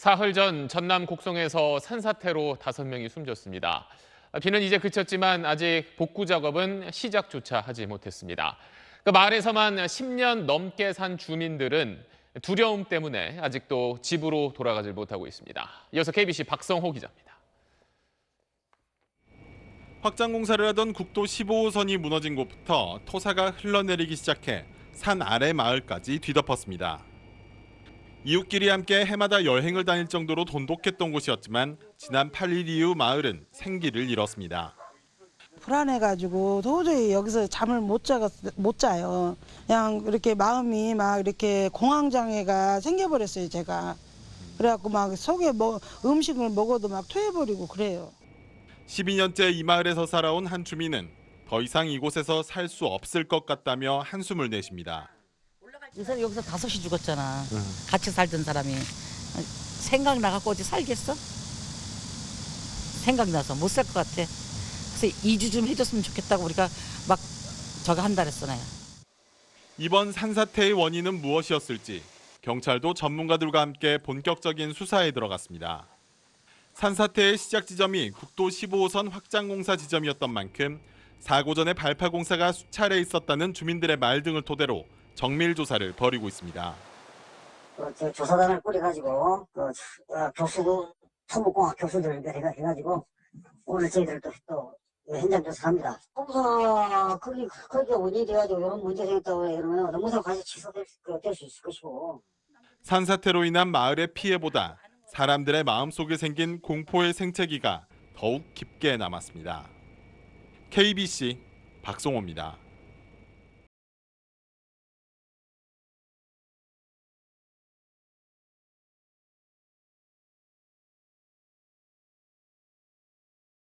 사흘 전 전남 곡성에서 산사태로 다섯 명이 숨졌습니다. 비는 이제 그쳤지만 아직 복구 작업은 시작조차 하지 못했습니다. 그 마을에서만 10년 넘게 산 주민들은 두려움 때문에 아직도 집으로 돌아가질 못하고 있습니다. 이어서 KBC 박성호 기자입니다. 확장 공사를 하던 국도 15호선이 무너진 곳부터 토사가 흘러내리기 시작해 산 아래 마을까지 뒤덮었습니다. 이웃끼리 함께 해마다 여행을 다닐 정도로 돈독했던 곳이었지만 지난 8일 이후 마을은 생기를 잃었습니다. 불안해가지고 도저히 여기서 잠을 못, 자, 못 자요. 그냥 이렇게 마음이 막 이렇게 공황장애가 생겨버렸어요, 제가. 그래갖고 막 속에 뭐 음식을 먹어도 막 토해버리고 그래요. 12년째 이 마을에서 살아온 한 주민은 더 이상 이곳에서 살 수 없을 것 같다며 한숨을 내쉽니다. 이 사람 여기서 다섯이 죽었잖아. 같이 살던 사람이 생각 나갖고 어디 살겠어? 생각나서 못 살 것 같아. 그래서 2주 좀 해줬으면 좋겠다고 우리가 막 저거 한다 그랬어 내가. 이번 산사태의 원인은 무엇이었을지 경찰도 전문가들과 함께 본격적인 수사에 들어갔습니다. 산사태의 시작 지점이 국도 15호선 확장 공사 지점이었던 만큼 사고 전에 발파 공사가 수차례 있었다는 주민들의 말 등을 토대로 정밀 조사를 벌이고 있습니다. 그, 저 조사단을 꾸려가지고 그 어, 교수 토목공학 교수들 해가 해가지고 오늘 저희들 또, 또 현장 조사합니다. 공사 거기 거기가 원인이 돼가지고 이런 문제 생겼다고 그러면 농사 과시 취소될 수- 될수 있을 것이고 산사태로 인한 마을의 피해보다 사람들의 마음속에 생긴 공포의 생채기가 더욱 깊게 남았습니다. KBC 박송호입니다.